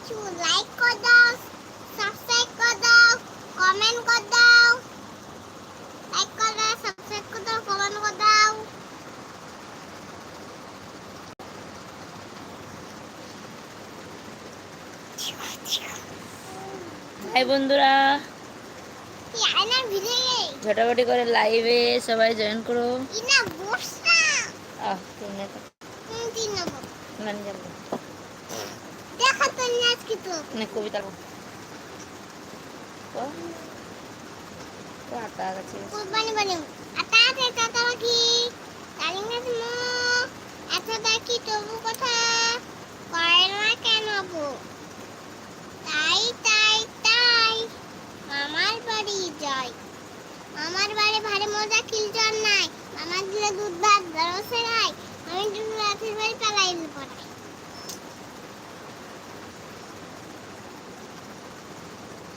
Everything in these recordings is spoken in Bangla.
কিছু লাইক করে দাও সাবস্ক্রাইব করে দাও কমেন্ট করে দাও লাইক করে দাও সাবস্ক্রাইব করে দাও কমেন্ট করে দাও হাই বন্ধুরা ঝটাপটি করে লাইভে সবাই জয়েন করো। নেব নান যাব। তো নাচ কি তো কবিতা কো কো তো আটা গেছে কুরবানি বানি আটা আছে টাটা রাখি তালিং গাছ মো এত দেখি তবু কথা করে না কেন তাই তাই তাই মামার বাড়ি যাই মামার বাড়ি ভারী মজা খিলচন নাই মামার দিলে দুধ ভাত দরসে গাই আমি দুধ রাতের বাড়ি পালাই পড়াই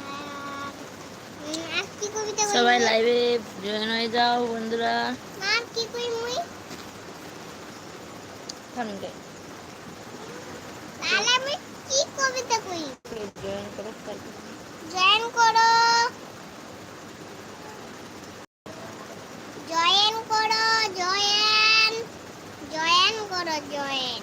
আর উম, আর কি কবিতা বলব? সবাই লাইভে জয়েন হয়ে যাও বন্ধুরা। আর কি কই মুই? থামকে তাহলে আমি কি কবিতা কই? জয়েন করো জয়েন করো। জয়েন করো জয়েন। জয়েন করো জয়েন।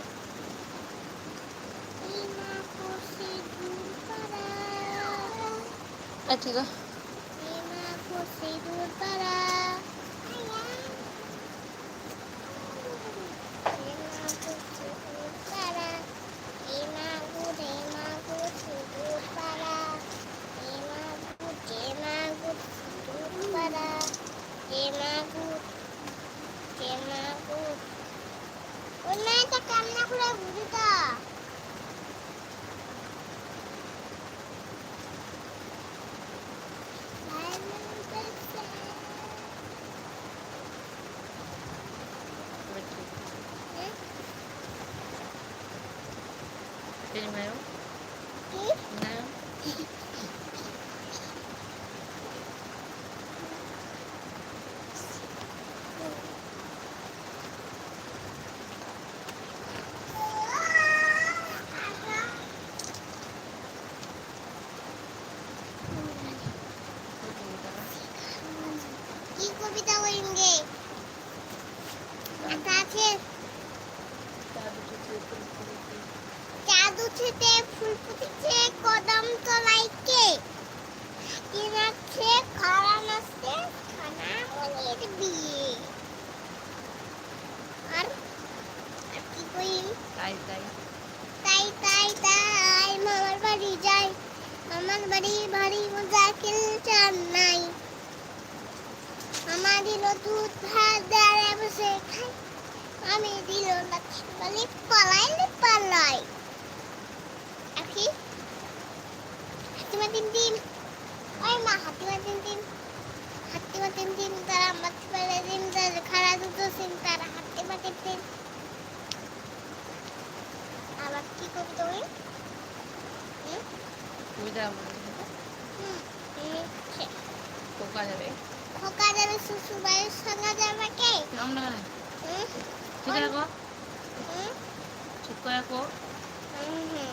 ঠিক আছে ইমা খুশি দূর তাই তাই। তাই তাই তাই, মামার বাড়ি যাই। মামার বাড়ি ভারী মজা খেলচান নাই। মামা দিল দুধ, ভাত দাঁড়ে বসে খাই। আমি দিল না বলি পালাইলে পালাই। আখি, হাতিমা তিন তিন। ওই মা, হাতিমা তিন তিন। হাতিমা তিন তিন, তারা মাতি পালে দিন তার খারা দুটো সিন তারা হাতিমা তিন তিন। আবার কি কবিতা বলি কবিতা কোকা যাবে। খোকা যাবে শ্বশুর বাড়ির সঙ্গে যাবে কে? নাম ঠিক আছে চুপ করে কো হুম?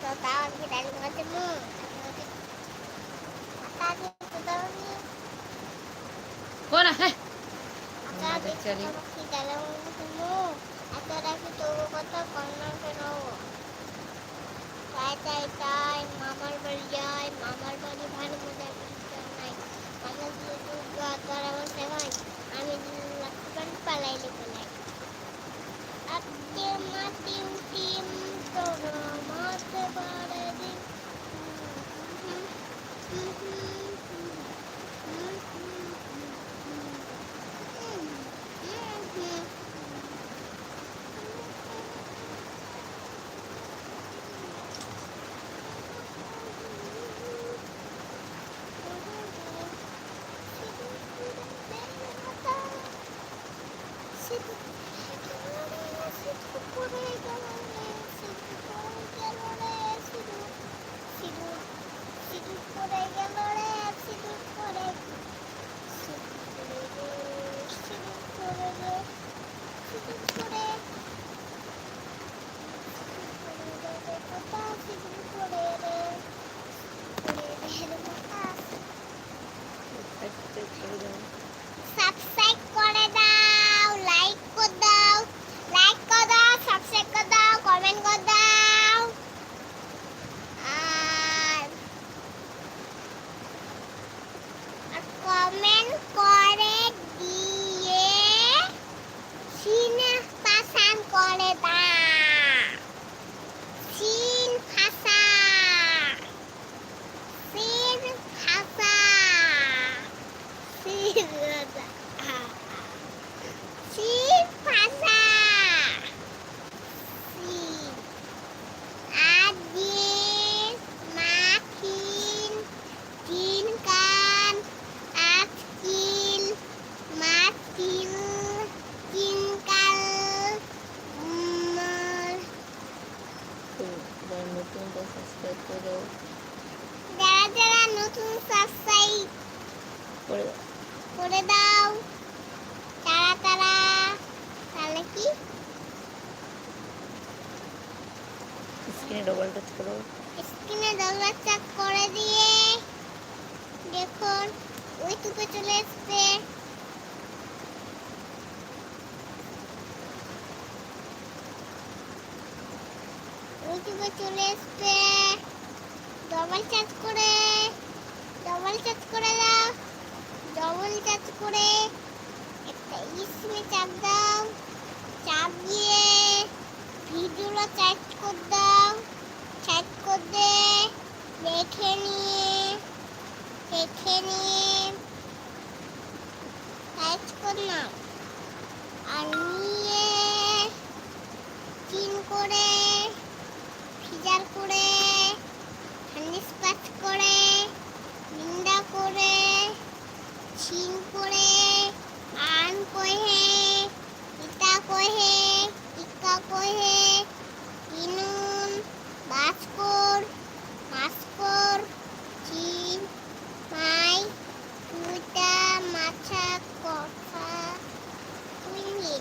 তো তাও ডালি করতে মু আতাতে তো তাও কি কো না তো চলি। ডালি করতে মু আতারা কি তো কত কন্যা কেন? তাই তাই তাই, মামার বাড়ি যায়, মামার বাড়ি ভালো মজা করতে নাই। মামা ইউটিউবে চলে এসছে। ডবল চার্জ করে ডবল চার্জ করে দাও ডবল চার্জ করে একটা স্ক্রিনে চাপ দাও, চাপ দিয়ে ভিডিওটা চার্জ করে দাও চার্জ করে দেখে নিয়ে দেখে নিয়ে চার্জ করে নাও। আর নিয়ে চিন করে ফিজার করে হানিস পাঁচ করে, নিন্দা করে, ছিন করে, আন কহে ইতা কহে ইকা কহে ইনুন বাসকর মাসকর চিন মাই টুইটা মাছা কথা তুইনি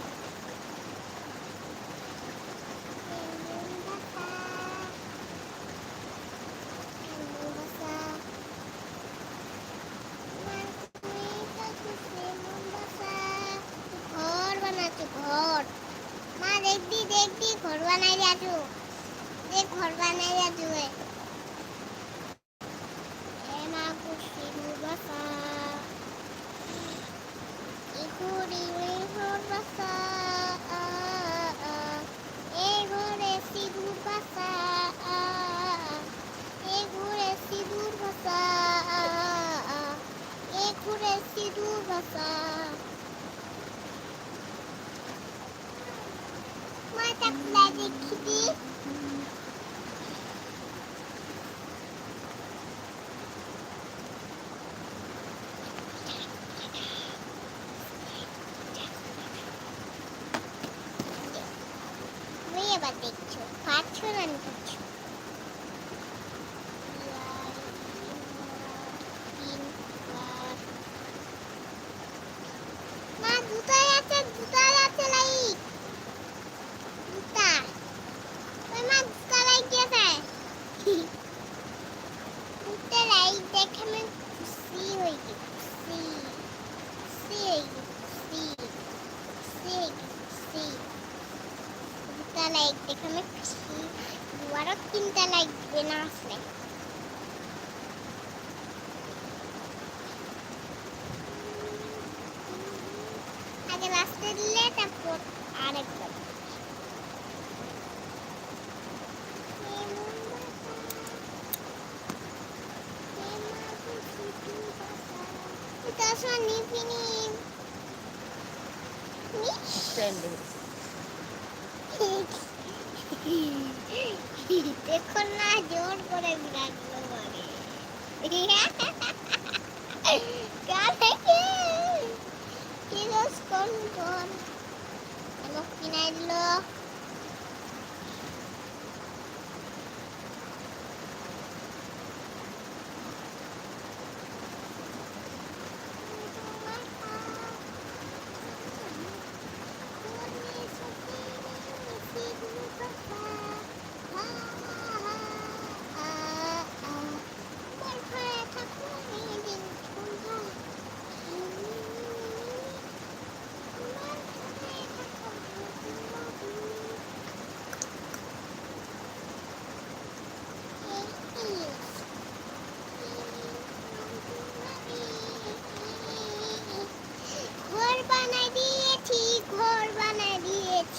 ঘর বানাচ্ছো ঘর মা দেখবি দেখবি ঘর বানাই যাচ্ছো দেখ ঘর বানাই যাচ্ছো এ মা খুশি বাসা ইকুড়ি ঘর বাসা এ ঘরে সিঁদুর বাসা এ ঘরে সিঁদুর বাসা এ ঘরে সিঁদুর বাসা মাথা খুলে দেখি দি তুমি এবার দেখছ না নিচ্ছ মা দুটাই আছে দুটাই আছে লাইট দুটা ওই মা দুটা লাইট দুটা লাইট দেখে আমি খুশি হয়ে গেছি, খুশি। খুশি হয়ে গেছি দুটা লাইট দেখে আমি খুশি দুবারও তিনটা লাইট দিবে না আসলে আগে লাস্টে দিলে তারপর Yeah.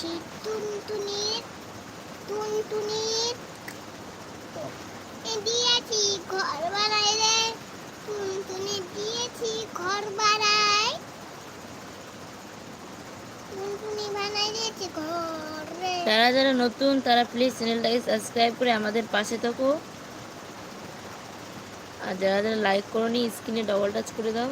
দিয়েছি টুনটুনির টুনটুনির। এ দিয়েছি ঘর বানাই রে, টুনটুনি দিয়েছি ঘর বানাই টুনটুনি বানাই দিয়েছি ঘর রে। যারা যারা নতুন, তারা প্লিজ চ্যানেলটাকে সাবস্ক্রাইব করে আমাদের পাশে থাকো। আর যারা যারা লাইক করোনি, স্ক্রিনে ডবল টাচ করে দাও।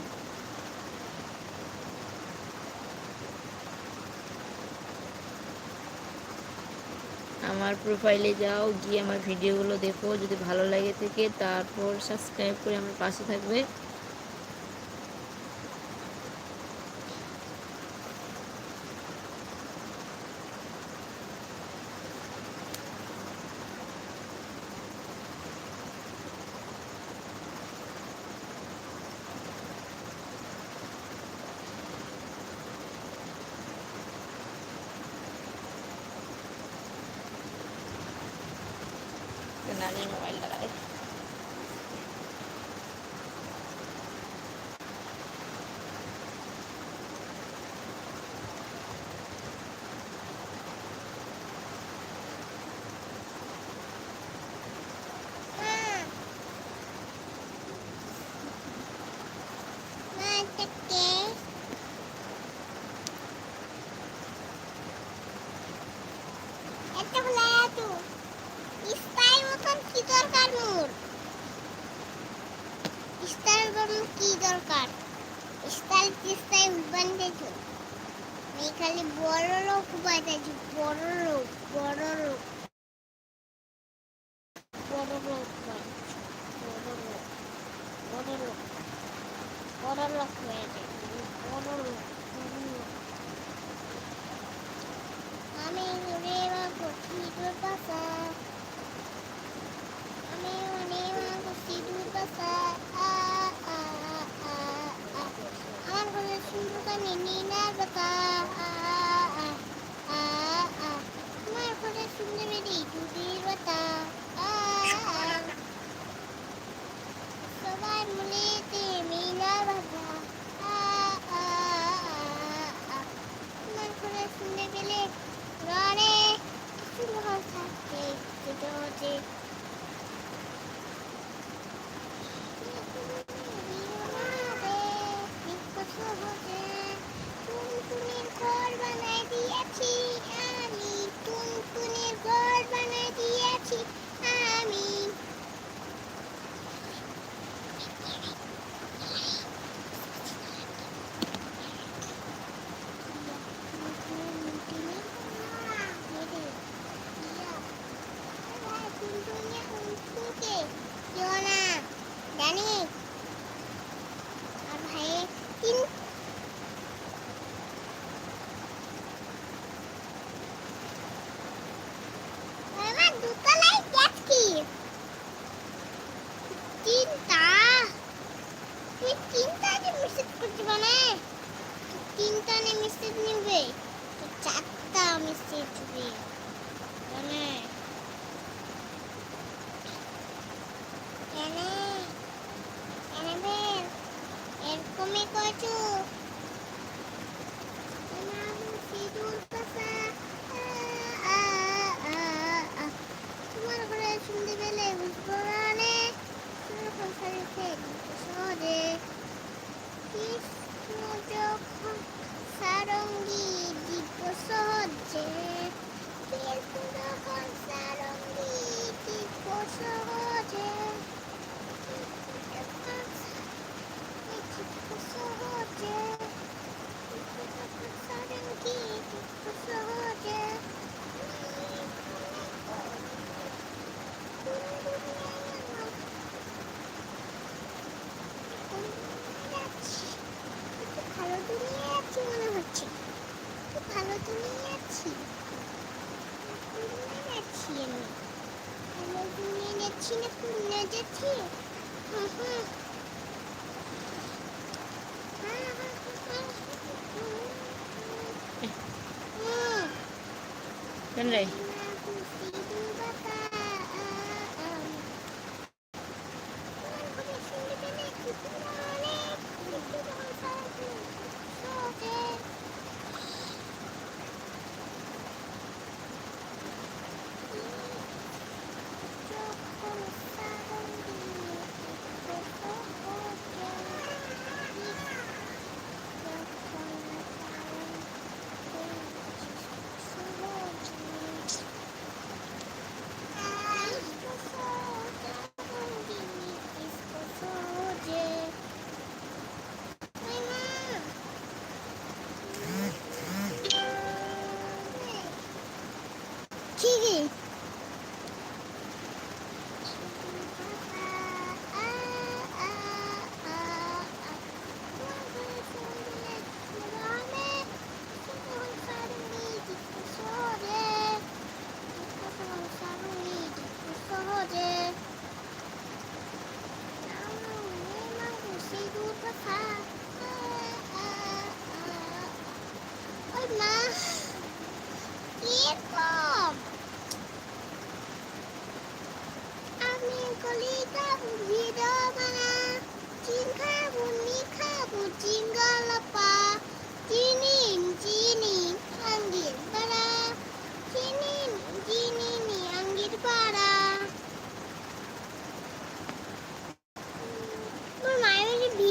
আমার প্রোফাইলে যাও, গিয়ে আমার ভিডিওগুলো দেখো। যদি ভালো লাগে থেকে তারপর সাবস্ক্রাইব করে আমার পাশে থাকবে। 何人もが。やってもらえやと。ইফতারের মতন কি দরকার মোর? ইফতারের মতন কি দরকার? ইফতার তিস্তায় উদ্বান দেখো আমি খালি বড় লোক উপায় বড় লোক বড় লোক Bye. মেসেজ করবে না? তিনটা মেসেজ নেবে? তো চারটা মেসেজ দিবে মানে যাচ্ছি Bên này.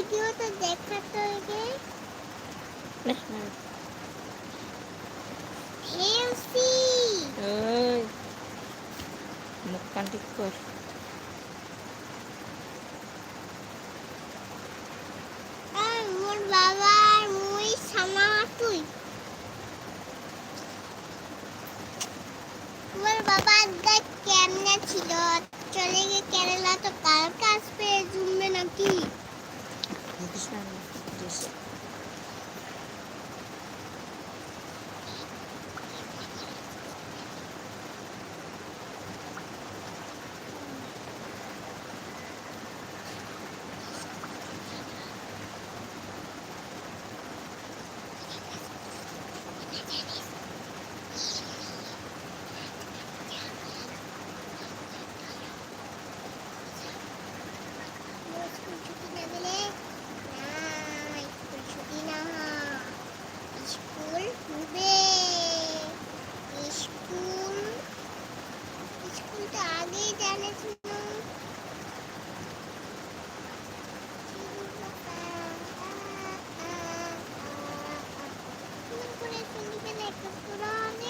ভিডিও তো দেখাতো এগে ওই মুখ কান ঠিক কর। মোর বাবা মুই সামা মোর বাবা আজ কেমনে ছিল? চলে গিয়ে কেরালা তো কালকে আসবে জুমবে নাকি? just just. Buraya şimdi ben ekmek duranı